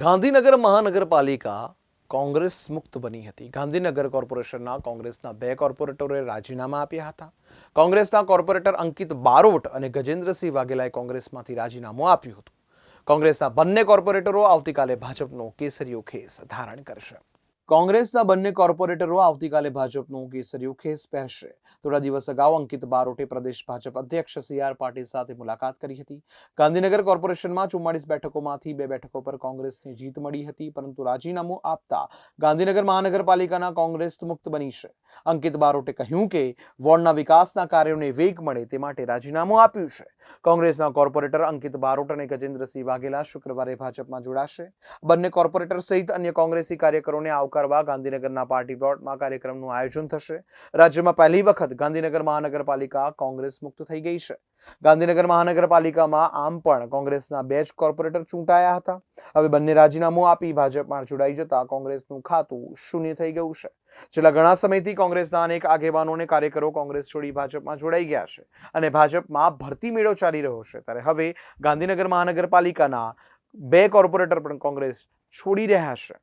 ગાંધીનગર મહાનગરપાલિકા કોંગ્રેસ મુક્ત બની હતી. ગાંધીનગર કોર્પોરેશનના કોંગ્રેસના બે કોર્પોરેટરોએ રાજીનામા આપ્યા હતા. કોંગ્રેસના કોર્પોરેટર અંકિત બારોટ અને ગજેન્દ્રસિંહ વાઘેલાએ કોંગ્રેસમાંથી રાજીનામું આપ્યું હતું. કોંગ્રેસના બંને કોર્પોરેટરો આવતીકાલે ભાજપનો કેસરીયો ખેસ ધારણ કરશે. કોંગ્રેસના બંને કોર્પોરેટરો આવતીકાલે ભાજપનું કેસરિયું ખેસ પહેરશે. થોડા દિવસ અગાઉ અંકિત બારોટે પ્રદેશ ભાજપ અધ્યક્ષ સી આર પાટીલ સાથે મુલાકાત કરી હતી. ગાંધીનગર કોર્પોરેશનમાં ચુમ્માળીસ બેઠકોમાંથી બે બેઠકો પર કોંગ્રેસને જીત મળી હતી, પરંતુ રાજીનામું આપતા ગાંધીનગર મહાનગરપાલિકાના કોંગ્રેસ મુક્ત બની છે. અંકિત બારોટે કહ્યું કે, વોર્ડના વિકાસના કાર્યોને વેગ મળે તે માટે રાજીનામું આપ્યું છે. કોંગ્રેસના કોર્પોરેટર અંકિત બારોટ અને ગજેન્દ્રસિંહ વાઘેલા શુક્રવારે ભાજપમાં જોડાશે. બંને કોર્પોરેટર સહિત અન્ય કોંગ્રેસી કાર્યકરોને આવકારવા ગાંધીનગરના પાર્ટી પ્લોટમાં કાર્યક્રમનું આયોજન થશે. રાજ્યમાં પહેલી વખત ગાંધીનગર મહાનગરપાલિકા કોંગ્રેસ મુક્ત થઈ ગઈ છે. ગાંધીનગર મહાનગરપાલિકામાં આમ પણ કોંગ્રેસના બે જ કોર્પોરેટર ચૂંટાયા હતા. હવે બંને રાજીનામું આપી ભાજપમાં જોડાઈ જતા કોંગ્રેસનું ખાતું શૂન્ય થઈ ગયું છે. છેલ્લા ઘણા સમયથી કોંગ્રેસના અનેક આગેવાનો અને કાર્યકરો કોંગ્રેસ છોડી ભાજપમાં જોડાઈ ગયા છે અને ભાજપમાં ભરતી મેળો ચાલી રહ્યો છે. ત્યારે હવે ગાંધીનગર મહાનગરપાલિકાના બે કોર્પોરેટર પણ કોંગ્રેસ છોડી રહ્યા છે.